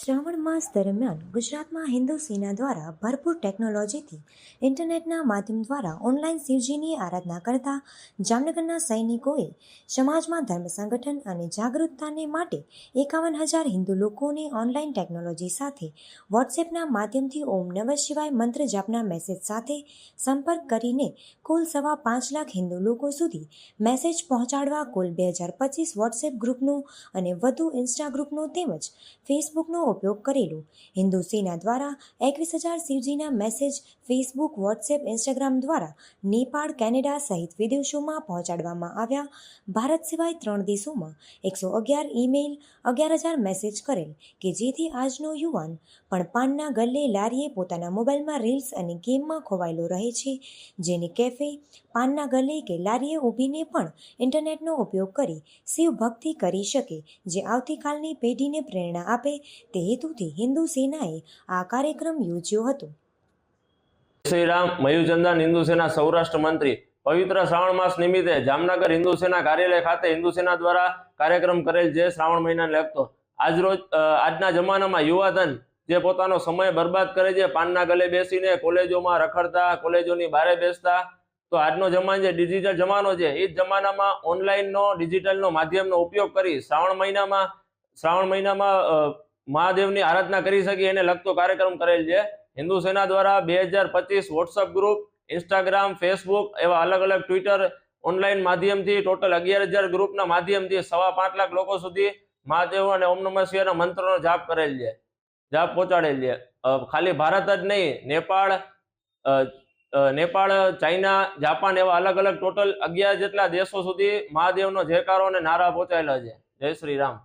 શ્રાવણ માસ દરમિયાન ગુજરાતમાં હિન્દુ સેના દ્વારા ભરપૂર ટેકનોલોજીથી ઇન્ટરનેટના માધ્યમ દ્વારા ઓનલાઈન શિવજીની આરાધના કરતા જામનગરના સૈનિકોએ સમાજમાં ધર્મ સંગઠન અને જાગૃતતાને માટે એકાવન હજાર હિન્દુ લોકોને ઓનલાઈન ટેકનોલોજી સાથે વોટ્સએપના માધ્યમથી ઓમ નમઃ શિવાય મંત્ર જાપના મેસેજ સાથે સંપર્ક કરીને કુલ સવા પાંચ લાખ હિન્દુ લોકો સુધી મેસેજ પહોંચાડવા કુલ બે હજાર પચીસ વોટ્સએપ ગ્રુપનો અને વધુ ઇન્સ્ટા ગ્રુપનો તેમજ ફેસબુકનો ઉપયોગ કરેલો. હિન્દુ સેના દ્વારા એકવીસ હજાર શિવજીના મેસેજ ફેસબુક, વોટ્સએપ, ઇન્સ્ટાગ્રામ દ્વારા નેપાળ, કેનેડા સહિત વિદેશોમાં પહોંચાડવામાં આવ્યા. ભારત સિવાય ત્રણ દેશોમાં એકસો અગિયાર ઈમેલ, અગિયાર હજાર મેસેજ કરેલ કે જેથી આજનો યુવાન પણ પાનના ગલ્લે લારીએ પોતાના મોબાઈલમાં રીલ્સ અને ગેમમાં ખોવાયેલો રહે છે. જેને કેફે, પાનના ગલ્લે કે લારીએ ઊભીને પણ ઇન્ટરનેટનો ઉપયોગ કરી શિવ ભક્તિ કરી શકે, જે આવતીકાલની પેઢીને પ્રેરણા આપે તે હેતુથી હિન્દુ સેનાએ આ કાર્યક્રમ યોજ્યો હતો. શ્રી રામ મયુચંદન હિન્દુ સેના સૌરાષ્ટ્ર મંત્રી પવિત્ર શ્રાવણ માસ નિમિત્તે જામનગર હિન્દુ સેના કાર્યાલય ખાતે હિન્દુ સેના દ્વારા કાર્યક્રમ કરેલ જે શ્રાવણ મહિનાને આજરોજ રોજ આજના જમાનામાં યુવાધન જે પોતાનો સમય બરબાદ કરે છે, પાનના ગલે બેસીને કોલેજોમાં રખડતા, કોલેજોની બારે બેસતા, તો આજનો જમાનો જે ડિજિટલ જમાનો છે, એ જ જમાનામાં ઓનલાઈનનો, ડિજિટલનો માધ્યમનો ઉપયોગ કરી શ્રાવણ મહિનામાં શ્રાવણ મહિનામાં મહાદેવની આરાધના કરી શકીએ એને લગતો કાર્યક્રમ કરેલ છે. હિન્દુ સેના દ્વારા બે હજાર પચીસ વોટ્સઅપ ગ્રુપ ઇન્સ્ટાગ્રામ ફેસબુક એવા અલગ અલગ ટ્વિટર ઓનલાઈન માધ્યમથી ટોટલ અગિયાર હજાર ગ્રુપના માધ્યમથી સવા પાંચ લાખ લોકો સુધી મહાદેવ અને ઓમ નમઃ શિવાયના મંત્રનો જાપ કરેલ છે. જાપ પહોંચાડેલ છે. ખાલી ભારત જ નહીં, નેપાળ નેપાળ, ચાઇના, જાપાન એવા અલગ અલગ ટોટલ અગિયાર જેટલા દેશો સુધી મહાદેવનો જયકારો અને નારા પહોંચાયેલા છે. જય શ્રી રામ.